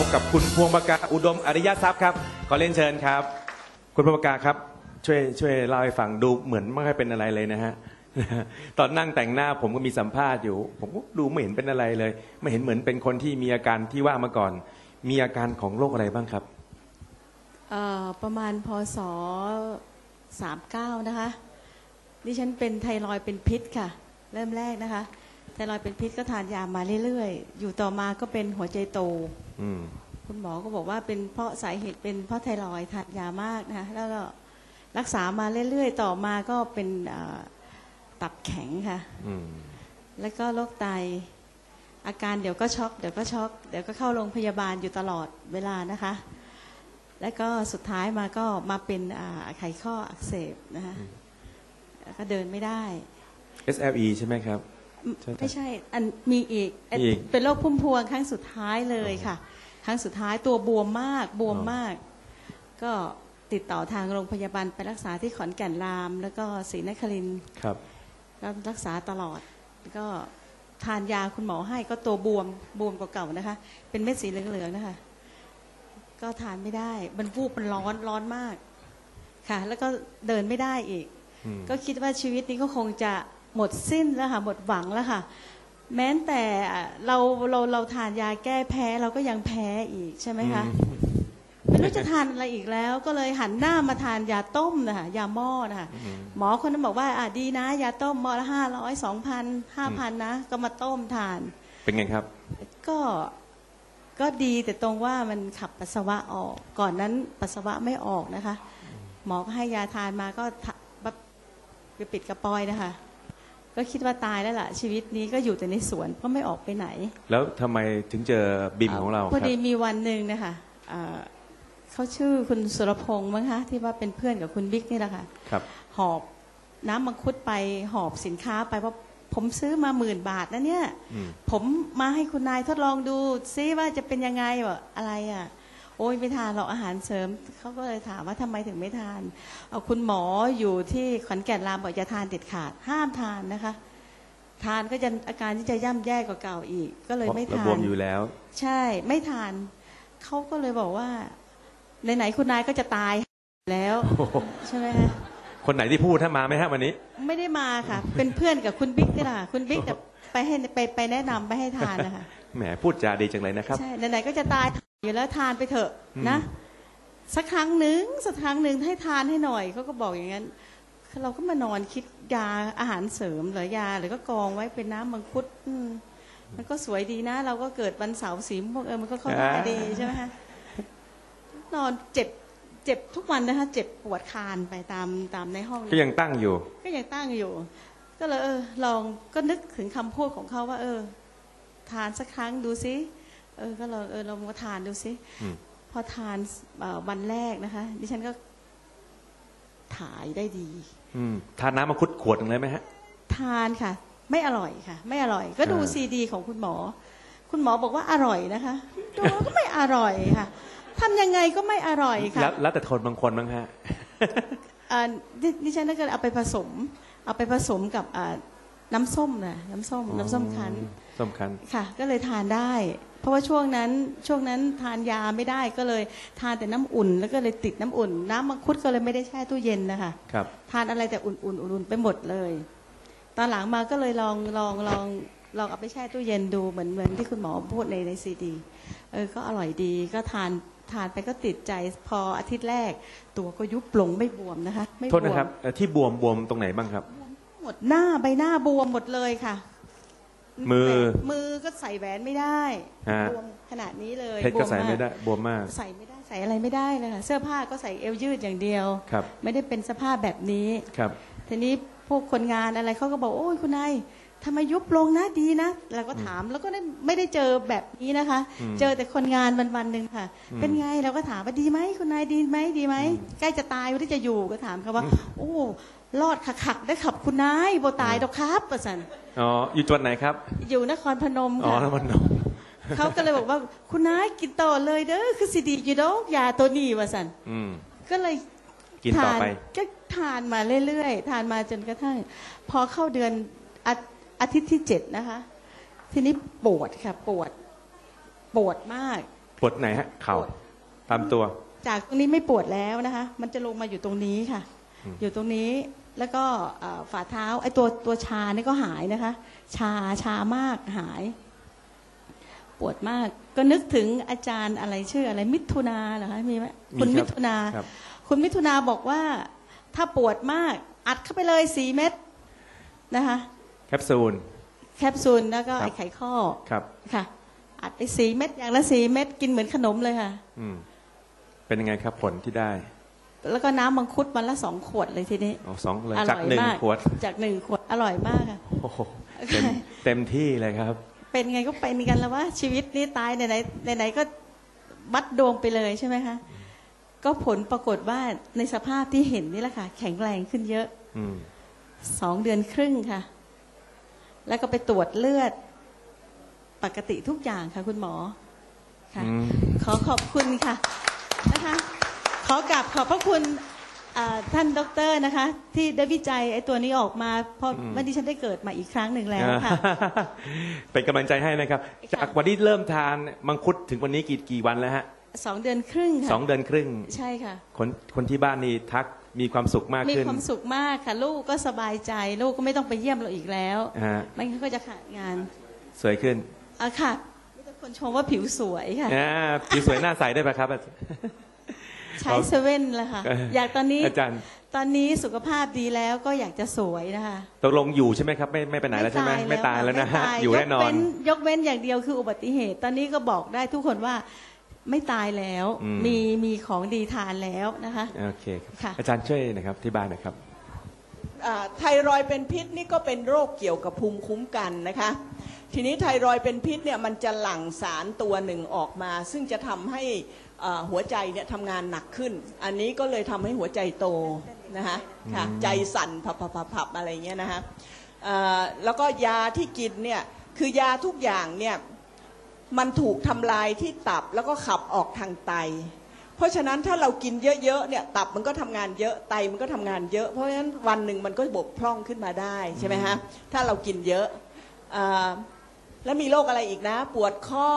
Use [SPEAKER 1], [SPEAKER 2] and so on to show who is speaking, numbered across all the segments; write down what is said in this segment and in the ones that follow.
[SPEAKER 1] พบกับคุณพวงประกาอุดมอริยทรัพย์ครับขอเรียนเชิญครับ คุณพวงประกาครับช่วยช่วยเล่าให้ฟังดูเหมือนไม่ค่อยเป็นอะไรเลยนะฮะตอนนั่งแต่งหน้าผมก็มีสัมภาษณ์อยู่ ผมก็ดูไม่เห็นเป็นอะไรเลย ไม่เห็นเหมือนเป็นคนที่มีอาการที่ว่ามาก่อน มีอาการของโรคอะไรบ้างครับ
[SPEAKER 2] เอ่อประมาณพศสามเก้านะคะ ดิฉันเป็นไทรอยด์เป็นพิษค่ะ เริ่มแรกนะคะ ไทรอยด์เป็นพิษก็ทานยามาเรื่อยๆ อยู่ต่อมาก็เป็นหัวใจโต
[SPEAKER 1] อืม
[SPEAKER 2] คุณหมอก็บอกว่าเป็นเพราะสาเหตุเป็นเพราะไทรอยด์ทานยามากนะคะแล้วก็รักษามาเรื่อยๆ ต่อมาก็เป็นเอ่อตับแข็งค่ะ
[SPEAKER 1] อืม
[SPEAKER 2] แล้วก็โรคไต อาการเดี๋ยวก็ช็อก เดี๋ยวก็ช็อก เดี๋ยวก็เข้าโรงพยาบาลอยู่ตลอดเวลานะคะ แล้วก็สุดท้ายมาก็มาเป็นอ่าไขข้ออักเสบนะคะแล้วก็เดินไม่ได้
[SPEAKER 1] SLE ใช่ไหมครับใช่ครับ
[SPEAKER 2] ไม่ใช่ อันมีอีก
[SPEAKER 1] มีอีก
[SPEAKER 2] เป็นโรคพุ่มพวงครั้งสุดท้ายเลยค่ะ ครั้งสุดท้ายตัวบวมมากบวม
[SPEAKER 1] อ๋อ
[SPEAKER 2] มาก ก็ติดต่อทางโรงพยาบาลไปรักษาที่ขอนแก่นราม แล้วก็ศรีนครินทร์
[SPEAKER 1] ครับ
[SPEAKER 2] ก็รักษาตลอดก็ทานยาคุณหมอให้ก็ตัวบวมบวมกว่าเก่านะคะ เป็นเม็ดสีเหลืองๆนะคะ ก็ทานไม่ได้มันวูบมันร้อนร้อนมากค่ะ แล้วก็เดินไม่ได้อีก
[SPEAKER 1] อืม
[SPEAKER 2] ก็คิดว่าชีวิตนี้ก็คงจะ หมดสิ้นแล้วค่ะหมดหวังแล้วค่ะ แม้แต่เราเราเราทานยาแก้แพ้เราก็ยังแพ้อีกใช่ไหมคะไม่รู้จะทานอะไรอีกแล้ว ก็เลยหันหน้ามาทานยาต้มนะคะยาหม้อนะคะ
[SPEAKER 1] อืม
[SPEAKER 2] หมอคนนั้นบอกว่าอะดีนะ ยาต้มหม้อละห้าร้อยสองพันห้าพันนะ ก็มาต้มทาน
[SPEAKER 1] เป็นไงครับ
[SPEAKER 2] ก็ก็ดีแต่ตรงว่ามันขับปัสสาวะออกก่อนนั้นปัสสาวะไม่ออกนะคะ หมอก็ให้ยาทานมาก็ทะแบบไปปิดกระปอยนะคะ ก็คิดว่าตายแล้วล่ะ ชีวิตนี้ก็อยู่แต่ในสวนก็ไม่ออกไปไหน
[SPEAKER 1] แล้วทำไมถึงเจอบิมของเรา
[SPEAKER 2] พ
[SPEAKER 1] ค
[SPEAKER 2] อ
[SPEAKER 1] รับ
[SPEAKER 2] ดีมีวันหนึ่งนะคะเอ่อเขาชื่อคุณสุรพงษ์มั้งคะที่ว่าเป็นเพื่อนกับคุณบิ๊กนี่แหละค่ะ
[SPEAKER 1] ครับ
[SPEAKER 2] หอบน้ำมังคุดไปหอบสินค้าไปว่าผมซื้อมาหมื่นบาทนะเนี่ย
[SPEAKER 1] อืม
[SPEAKER 2] ผมมาให้คุณนายทดลองดูซิว่าจะเป็นยังไงวะอะไรอะ โอ้ยไม่ทานหรอกอาหารเสริมเขาก็เลยถามว่าทำไมถึงไม่ทานเอาคุณหมออยู่ที่ขอนแก่นรามบอกอย่าทานเด็ดขาด ห้ามทานนะคะ ทานก็จะอาการที่จะย่ำแย่กว่าเก่าอีก ก็เลยไม่
[SPEAKER 1] เรา
[SPEAKER 2] ทา
[SPEAKER 1] บวม
[SPEAKER 2] น
[SPEAKER 1] อยู่แล้ว
[SPEAKER 2] ใช่ไม่ทานเขาก็เลยบอกว่าไหนๆคุณนายก็จะตายแล้วใช่ไหมคะ
[SPEAKER 1] คนไหนที่พูดถ้ามาไหมฮะวันนี้
[SPEAKER 2] ไม่ได้มาค่ะ เป็นเพื่อนกับคุณบิ๊กนี่แหละค่ะคุณบิ๊กเนี่ยไปให้ไปไปแนะนำไปให้ทานนะคะ
[SPEAKER 1] แหมพูดจาดีจังเลยนะครับ
[SPEAKER 2] ใช่ไหนๆก็จะตาย อยู่แล้วทานไปเถอะ
[SPEAKER 1] อืม
[SPEAKER 2] นะ สักครั้งหนึ่งสักครั้งหนึ่งให้ทานให้หน่อยเขาก็บอกอย่างนั้นเราก็มานอนคิดยาอาหารเสริมหรือยาหรือก็กองไว้เป็นน้ำมังคุดอืมมันก็สวยดีนะ เราก็เกิดวันเสาร์สีม่วงเออมันก็เข้าท่าดีใช่ไหมคะนอนเจ็บเจ็บทุกวันนะคะเจ็บปวดคานไปตามตามในห้อง
[SPEAKER 1] ก็ยังตั้งอยู่
[SPEAKER 2] ก็ยังตั้งอยู่ ก็เลยเออลองก็นึกถึงคำพูดของเขาว่า เออ ทานสักครั้งดูซิ เออก็ลองเออลองมาทานดูซิ
[SPEAKER 1] อืม
[SPEAKER 2] พอทานเอ่อวันแรกนะคะ ดิฉันก็ถ่ายได้ดี
[SPEAKER 1] อืมทานน้ำมังคุดขวดหนึ่งเลยไหมฮะ
[SPEAKER 2] ทานค่ะ ไม่อร่อยค่ะ ไม่อร่อย ก็ดู
[SPEAKER 1] อ่า
[SPEAKER 2] ซีดีของคุณหมอ คุณหมอบอกว่าอร่อยนะคะดูแล้วก็ไม่อร่อยค่ะทำยังไงก็ไม่อร่อยค่ะ
[SPEAKER 1] แล้วแล้วแต่คนบางคนบ้างฮะ
[SPEAKER 2] อ่าดิดิฉันก็เอาไปผสม เอาไปผสมกับอ่า น้ำส้มนะน้ำส้ม น้ำส้มคั้น
[SPEAKER 1] ส้มคั้น
[SPEAKER 2] ค่ะ ก็เลยทานได้ เพราะว่าช่วงนั้นช่วงนั้นทานยาไม่ได้ก็เลยทานแต่น้ำอุ่น แล้วก็เลยติดน้ำอุ่น น้ำมังคุดก็เลยไม่ได้แช่ตู้เย็นนะคะ
[SPEAKER 1] ครับ
[SPEAKER 2] ทานอะไรแต่อุ่นๆอุ่นๆไปหมดเลย ตอนหลังมาก็เลยลองลองลองลองเอาไปแช่ตู้เย็นดูเหมือนเหมือนที่คุณหมอพูดในในซีดีเออก็อร่อยดีก็ทานทานไปก็ติดใจพออาทิตย์แรก ตัวก็ยุบลงไม่บวมนะคะ ไม่
[SPEAKER 1] โทษ
[SPEAKER 2] บว
[SPEAKER 1] นะครับ
[SPEAKER 2] ม
[SPEAKER 1] เอ่อที่บวมบวมตรงไหนบ้างครับ
[SPEAKER 2] หมดหน้าใบหน้าบวมหมดเลยค่ะ
[SPEAKER 1] มือ
[SPEAKER 2] มือก็ใส่แหวนไม่ได้
[SPEAKER 1] ฮะ
[SPEAKER 2] บวมขนาดนี้เลย
[SPEAKER 1] เพชรก็
[SPEAKER 2] บว
[SPEAKER 1] ใส่ไม่ได้า
[SPEAKER 2] ก
[SPEAKER 1] บวมมาก
[SPEAKER 2] ใส่ไม่ได้ใส่อะไรไม่ได้เลยค่ะเสื้อผ้าก็ใส่เอวยืดอย่างเดียว
[SPEAKER 1] ครับ
[SPEAKER 2] ไม่ได้เป็นสภาพแบบนี้
[SPEAKER 1] ครับ
[SPEAKER 2] ทีนี้พวกคนงานอะไรเขาก็บอกโอ้ยคุณนายทำไมยุบลงนะดีนะเราก็ถามแล้วก็ได้ไม่ได้เจอแบบนี้นะคะ
[SPEAKER 1] อืม
[SPEAKER 2] เจอแต่คนงานวันวันๆหนึ่งค่ะ
[SPEAKER 1] อืม
[SPEAKER 2] เป็นไงเราก็ถามว่าดีไหมคุณนายดีไหมดีไหมใกล้จะตายหรือจะอยู่ก็ถามเขาว่า โอ้ รอดขักๆได้ขับคุณนายโบตายดอกครับประสัน
[SPEAKER 1] อ๋ออยู่จังหวัดไหนครับ
[SPEAKER 2] อยู่นครพนม
[SPEAKER 1] อ๋อ
[SPEAKER 2] ค่ะ
[SPEAKER 1] นครนม
[SPEAKER 2] เขาก็เลยบอกว่าคุณนายกินต่อเลยเด้อคือสิดีอยู่ดอกยาตัวนี้ว่าสัน
[SPEAKER 1] อืม
[SPEAKER 2] ก็เลย
[SPEAKER 1] กินต่อไป
[SPEAKER 2] ทานก็ทานมาเรื่อยๆทานมาจนกระทั่ง พอเข้าเดือนอาอาทิตย์ที่เจ็ดนะคะ ทีนี้ปวดค่ะปวด ปวดมาก
[SPEAKER 1] ปวดไหนฮะ เข่า
[SPEAKER 2] ปวด
[SPEAKER 1] ตามตัว
[SPEAKER 2] จากตรงนี้ไม่ปวดแล้วนะคะ มันจะลงมาอยู่ตรงนี้ค่ะ
[SPEAKER 1] อืม
[SPEAKER 2] อยู่ตรงนี้ แล้วก็เอ่อฝ่าเท้าไอ้ตัวตัวชานี่ก็หายนะคะ ชาชามากหาย ปวดมากก็นึกถึงอาจารย์อะไรชื่ออะไรมิถุนาเหรอคะมีไหมคุณ
[SPEAKER 1] มี
[SPEAKER 2] มิ
[SPEAKER 1] รับ
[SPEAKER 2] ถุนา
[SPEAKER 1] ครับ
[SPEAKER 2] คุณมิถุนาบอกว่าถ้าปวดมากอัดเข้าไปเลยสี่เม็ดนะคะ
[SPEAKER 1] แคปซูล
[SPEAKER 2] แคปซูลแล้วก็
[SPEAKER 1] ครับ
[SPEAKER 2] ไอ้ไขข้อ
[SPEAKER 1] ครับ
[SPEAKER 2] ค่ะ อัดไปสี่เม็ดอย่างละสี่เม็ดกินเหมือนขนมเลยค่ะ
[SPEAKER 1] อืมเป็นยังไงครับผลที่ได้
[SPEAKER 2] แล้วก็น้ำมังคุดวันละสองขวดเลยทีนี้
[SPEAKER 1] อ๋อสองเลย
[SPEAKER 2] อ
[SPEAKER 1] จาก
[SPEAKER 2] ร่อย
[SPEAKER 1] หนึ่ง
[SPEAKER 2] มาก
[SPEAKER 1] ขวด
[SPEAKER 2] จากหนึ่งขวดอร่อยมากค่ะ
[SPEAKER 1] โอ้โหเต็มเต็มที่เลยครับ
[SPEAKER 2] เป็นไงก็เป็นกันแล้วว่าชีวิตนี้ตายไหนไหนไหนๆก็วัดดวงไปเลยใช่ไหมคะ ก็ผลปรากฏว่าในสภาพที่เห็นนี่แหละค่ะ แข็งแรงขึ้นเยอะ
[SPEAKER 1] อืม
[SPEAKER 2] สองเดือนครึ่งค่ะ แล้วก็ไปตรวจเลือด ปกติทุกอย่างค่ะ คุณหมอค่ะ
[SPEAKER 1] อืม
[SPEAKER 2] ขอขอบคุณค่ะนะคะข อกราบขอบพระคุณอ่าท่านด็อกเตอร์นะคะ ที่ได้วิจัยไอ้ตัวนี้ออกมาเพราะ
[SPEAKER 1] อืม
[SPEAKER 2] เมื่อดิฉันได้เกิดมาอีกครั้งหนึ่งแล้วค่ะ
[SPEAKER 1] เป็นกำลังใจให้นะครับ
[SPEAKER 2] ค่ะ
[SPEAKER 1] จากวันที่เริ่มทานมังคุดถึงวันนี้กี่กี่วันแล้วฮะ
[SPEAKER 2] สองเดือนครึ่งค่ะ
[SPEAKER 1] สองเดือนครึ่ง
[SPEAKER 2] ใช่ค่ะ
[SPEAKER 1] คนคนที่บ้านนี่ทักมีความสุขมาก
[SPEAKER 2] มี
[SPEAKER 1] ขึ้น
[SPEAKER 2] ความสุขมากค่ะ ลูกก็สบายใจ ลูกก็ไม่ต้องไปเยี่ยมเราอีกแล้ว
[SPEAKER 1] ฮะ
[SPEAKER 2] ไม่งั้นก็จะขาดงาน
[SPEAKER 1] สวยขึ้น
[SPEAKER 2] อะค่ะมีแต่คนชมว่าผิวสวยค่ะ
[SPEAKER 1] อ่าผิวสวยหน้าใสได้ไหมครับ
[SPEAKER 2] ใช้เซเว่นแล้วค่ะ
[SPEAKER 1] เอ่อ
[SPEAKER 2] อยากตอนนี้
[SPEAKER 1] อาจารย์
[SPEAKER 2] ตอนนี้สุขภาพดีแล้วก็อยากจะสวยนะคะ
[SPEAKER 1] ตกลงอยู่ใช่ไหมครับ ไม่ไม่ไปไหนแล้วใช่ไหมไม่ตายแล้วนะฮะ
[SPEAKER 2] ไม่ตา
[SPEAKER 1] อยู่แน่นอน
[SPEAKER 2] กเว้ยกเว้นอย่างเดียวคืออุบัติเหตุ ตอนนี้ก็บอกได้ทุกคนว่าไม่ตายแล้ว
[SPEAKER 1] อืม
[SPEAKER 2] มีมีของดีทานแล้วนะคะ
[SPEAKER 1] โอเคครับ
[SPEAKER 2] ค่ะ
[SPEAKER 1] อาจารย์ช่วยหนะครับที่บ้านหนะครับ
[SPEAKER 3] อ่าไทรอยด์เป็นพิษนี่ก็เป็นโรคเกี่ยวกับภูมิคุ้มกันนะคะ ทีนี้ไทรอยด์เป็นพิษเนี่ยมันจะหลั่งสารตัวหนึ่งออกมา ซึ่งจะทำให้ อ่าหัวใจเนี่ยทำงานหนักขึ้น อันนี้ก็เลยทำให้หัวใจโตนะคะค่ะ
[SPEAKER 1] อืม
[SPEAKER 3] ใจสั่นผับผับผับผับอะไรเงี้ยนะคะอ่าแล้วก็ยาที่กินเนี่ยคือยาทุกอย่างเนี่ยมันถูกทำลายที่ตับแล้วก็ขับออกทางไต เพราะฉะนั้นถ้าเรากินเยอะๆเนี่ยตับมันก็ทำงานเยอะไตมันก็ทำงานเยอะ เพราะฉะนั้นวันหนึ่งมันก็บกพร่องขึ้นมาได้ใช่ไหมฮะถ้าเรากินเยอะอ่า แล้วมีโรคอะไรอีกนะ ปวดข้อ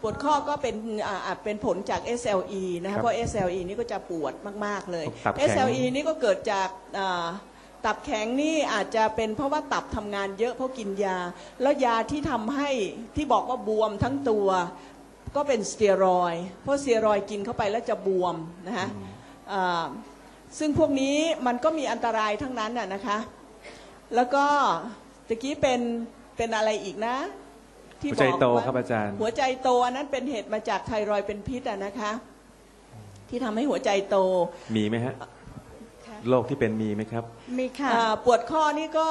[SPEAKER 3] ปวดข้อก็เป็นอ่าอาจเป็นผลจาก SLE นะ
[SPEAKER 1] ครั
[SPEAKER 3] คะ
[SPEAKER 1] บ
[SPEAKER 3] เพราะ SLE นี่ก็จะปวดมาก ๆ เลย
[SPEAKER 1] ตับแข็ง
[SPEAKER 3] SLE นี่ก็เกิดจากอ่าตับแข็งนี่อาจจะเป็นเพราะว่าตับทำงานเยอะเพราะกินยา แล้วยาที่ทำให้ที่บอกว่าบวมทั้งตัว ก็เป็นสเตียรอยด์เพราะสเตียรอยด์กินเข้าไปแล้วจะบวมนะฮะอ่าซึ่งพวกนี้มันก็มีอันตรายทั้งนั้นน่ะนะคะ แล้วก็ตะกี้เป็นเป็นอะไรอีกนะ
[SPEAKER 1] หัวใจโต
[SPEAKER 3] ว่า
[SPEAKER 1] ครับอาจารย์
[SPEAKER 3] หัวใจโตอันนั้นเป็นเหตุมาจากไทรอยด์เป็นพิษอะนะคะ ที่ทำให้หัวใจโต
[SPEAKER 1] มีไหมฮะโรคที่เป็นมีไหมครับ
[SPEAKER 2] มีค่ะ
[SPEAKER 3] อ่าปวดข้อนี่ก็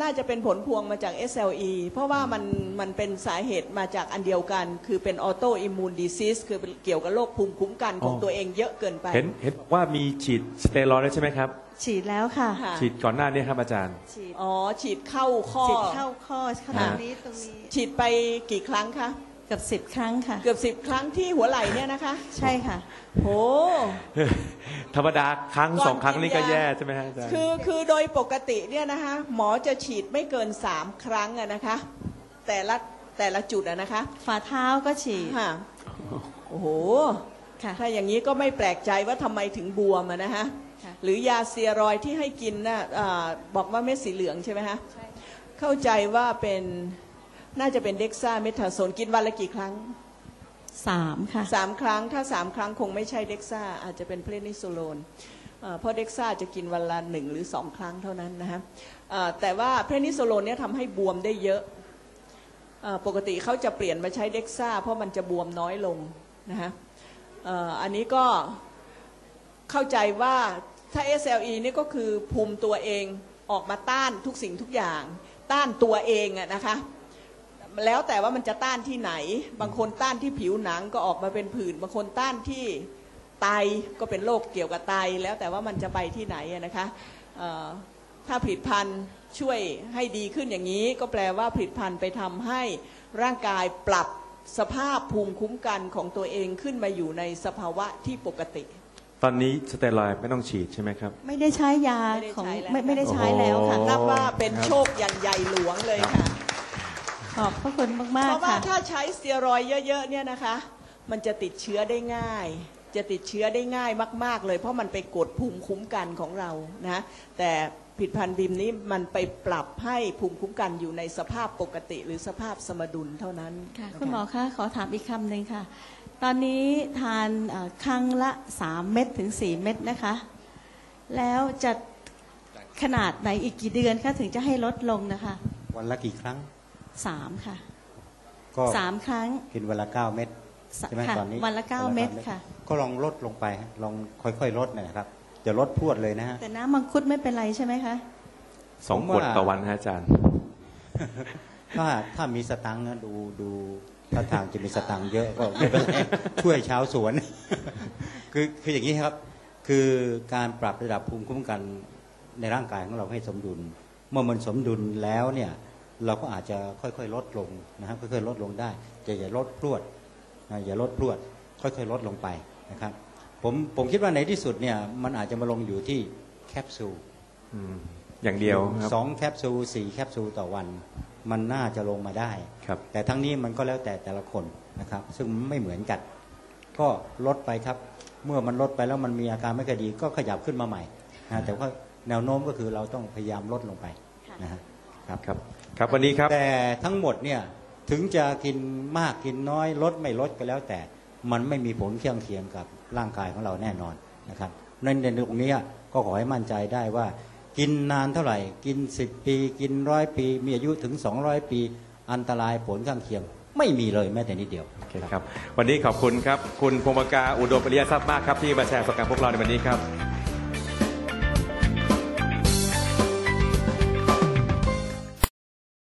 [SPEAKER 3] น่าจะเป็นผลพวงมาจาก SLE เพราะว่ามันมันเป็นสาเหตุมาจากอันเดียวกัน คือเป็นออโตอิมมูนดิซิสคือเป็นเกี่ยวกับโรคภูมิคุ้มกันของ
[SPEAKER 1] อ๋อ
[SPEAKER 3] ตัวเองเยอะเกินไป
[SPEAKER 1] เห็นเห็นบอกว่ามีฉีดสเตียรอยด์ด้วยใช่ไหมครับ
[SPEAKER 2] ฉีดแล้วค่ะ
[SPEAKER 3] ค่ะ
[SPEAKER 1] ฉีดก่อนหน้านี้ครับอาจารย์
[SPEAKER 2] ฉีด
[SPEAKER 3] อ๋อฉีดเข้าข้อ
[SPEAKER 2] ฉีดเข้าข้อเข้าต
[SPEAKER 1] อ่า
[SPEAKER 2] รงนี้ตรงนี้
[SPEAKER 3] ฉีดไปกี่ครั้งคะ
[SPEAKER 2] เกือบสิบครั้งค่ะ
[SPEAKER 3] เกือบสิบครั้งที่หัวไหล่เนี่ยนะคะ
[SPEAKER 2] ใช่ค่ะ
[SPEAKER 3] โห
[SPEAKER 1] ธรรมดาครั้ง
[SPEAKER 3] ก่อน
[SPEAKER 1] สองครั้ง
[SPEAKER 3] กิน
[SPEAKER 1] นี่ก็
[SPEAKER 3] ยา
[SPEAKER 1] แย่ใช่ไหมฮะอาจารย์
[SPEAKER 3] คือคือโดยปกติเนี่ยนะคะ หมอจะฉีดไม่เกินสามครั้งอะนะคะ แต่ละแต่ละจุดอะนะคะ
[SPEAKER 2] ฝ่าเท้าก็ฉีด
[SPEAKER 3] ค่ะโอ้โห
[SPEAKER 2] ค่ะ
[SPEAKER 3] ถ้าอย่างนี้ก็ไม่แปลกใจว่าทำไมถึงบวมอะนะฮะ
[SPEAKER 2] ค่ะ
[SPEAKER 3] หรือยาสเซียรอยด์ที่ให้กินนะอาบอกว่าเม็ดสีเหลืองใช่ไหมฮะเข้าใจว่าเป็น น่าจะเป็นเด็กซ่าเมทาโซนกินวันละกี่ครั้ง
[SPEAKER 2] สามค่ะ
[SPEAKER 3] สามครั้งถ้าสามครั้งคงไม่ใช่เด็กซ่าอาจจะเป็นเพลนิโซโลนเอ่อเพราะเด็กซ่าจะกินวันละหนึ่งหรือสองครั้งเท่านั้นนะฮะเอ่อแต่ว่าเพลนิโซโลนเนี่ยทำให้บวมได้เยอะเอ่อปกติเขาจะเปลี่ยนมาใช้เด็กซ่าเพราะมันจะบวมน้อยลงนะฮะเอ่ออันนี้ก็เข้าใจว่าถ้า SLE นี่ก็คือภูมิตัวเองออกมาต้านทุกสิ่งทุกอย่าง ต้านตัวเองอะนะคะ แล้วแต่ว่ามันจะต้านที่ไหน บางคนต้านที่ผิวหนังก็ออกมาเป็นผื่น บางคนต้านที่ไตก็เป็นโรคเกี่ยวกับไต แล้วแต่ว่ามันจะไปที่ไหนอะนะคะเอ่อถ้าผลิตภัณฑ์ช่วยให้ดีขึ้นอย่างนี้ ก็แปลว่าผลิตภัณฑ์ไปทำให้ร่างกายปรับสภาพภูมิคุ้มกันของตัวเองขึ้นมาอยู่ในสภาวะที่ปกติ
[SPEAKER 1] ตอนนี้สเตียรอยด์ไม่ต้องฉีดใช่ไหมครับ
[SPEAKER 2] ไม่ได้ใช้ยา
[SPEAKER 3] ไม่ได้
[SPEAKER 2] ของ
[SPEAKER 3] ใช้แล้ว
[SPEAKER 2] ไม่ไม่ได้ใช้แล้วค่ะ
[SPEAKER 1] โอ้
[SPEAKER 3] นับว่าเป็น
[SPEAKER 1] ครับ
[SPEAKER 3] โชคอย่างใหญ่หลวงเลยค่ะ
[SPEAKER 2] ขอบพระคุณมาก
[SPEAKER 3] เพราะ
[SPEAKER 2] ๆ
[SPEAKER 3] ว่า
[SPEAKER 2] ค่ะ
[SPEAKER 3] ถ้าใช้สเตียรอยด์เยอะๆเนี่ยนะคะ มันจะติดเชื้อได้ง่าย จะติดเชื้อได้ง่ายมาก ๆ เลย เพราะมันไปกดภูมิคุ้มกันของเรานะแต่ผลิดพันธ์บิมนี้มันไปปรับให้ภูมิคุ้มกันอยู่ในสภาพปกติ หรือสภาพสมดุลเท่านั้น
[SPEAKER 2] ค่ะ
[SPEAKER 3] นะะ
[SPEAKER 2] คุณหมอคะขอถามอีกคำหนึ่งค่ะ ตอนนี้ทานเอ่อครั้งละสามเม็ดถึงสี่เม็ดนะคะ แล้วจะขนาดไหนอีกกี่เดือนคะถึงจะให้ลดลงนะคะ
[SPEAKER 4] วันละกี่ครั้ง
[SPEAKER 2] สามค่ะ
[SPEAKER 4] ก็
[SPEAKER 2] สามครั้ง
[SPEAKER 4] กินวันละเก้าเม็ด
[SPEAKER 2] สะ
[SPEAKER 4] ใช่ไหม
[SPEAKER 2] ค่ะ
[SPEAKER 4] ตอนนี้
[SPEAKER 2] วันละเก้าเม็ดค่ะ
[SPEAKER 4] ก็ลองลดลงไปฮะลองค่อยๆลดนะครับจะลดพรวดเลยนะฮะ
[SPEAKER 2] แต่น้ำมังคุดไม่เป็นไรใช่ไหมคะ
[SPEAKER 1] สอง
[SPEAKER 4] ผม
[SPEAKER 1] ข
[SPEAKER 4] ว่า
[SPEAKER 1] วดต่อวันฮะอาจารย์
[SPEAKER 4] ถ้าถ้ามีสตังค์นะดูดูถ้าทางจะมีสตังค์เยอะก็ไม่เป็นไรช่วยชาวสวน คือคืออย่างนี้ครับ คือการปรับระดับภูมิคุ้มกันในร่างกายของเราให้สมดุล เมื่อมันสมดุลแล้วเนี่ย เราก็อาจจะค่อยๆลดลงนะครับค่อยๆลดลงได้จะอย่าลดพรวดนะอย่าลดพรวด ค่อยๆลดลงไปนะครับผมผมคิดว่าในที่สุดเนี่ยมันอาจจะมาลงอยู่ที่แคปซูล
[SPEAKER 1] อืมอย่างเดียวครับ
[SPEAKER 4] สองแคปซูลสี่แคปซูลต่อวัน มันน่าจะลงมาได้
[SPEAKER 1] ครับ
[SPEAKER 4] แต่ทั้งนี้มันก็แล้วแต่แต่ละคนนะครับ ซึ่งไม่เหมือนกัน ก็ลดไปครับ เมื่อมันลดไปแล้วมันมีอาการไม่ค่อยดีก็ขยับขึ้นมาใหม่นะแต่ว่าแนวโน้มก็คือเราต้องพยายามลดลงไปนะฮะครับ
[SPEAKER 1] ครับ ครับวันนี้ครับ
[SPEAKER 4] แต่ทั้งหมดเนี่ยถึงจะกินมากกินน้อยลดไม่ลดก็แล้วแต่ มันไม่มีผลเคียงเคียงกับร่างกายของเราแน่นอนนะครับในในตรงเนี้ยก็ขอให้มั่นใจได้ว่า กินนานเท่าไหร่ กิน 10 ปี กินร้อยปี มีอายุถึง 200 ปี อันตรายผลข้างเคียง ไม่มีเลยแม้แต่นิดเดียว
[SPEAKER 1] โอเคครับ วันนี้ขอบคุณครับ คุณพงศกาอุดมปริยทรัพย์มากครับที่มาแชร์ประสบการณ์พวกเราในวันนี้ครับ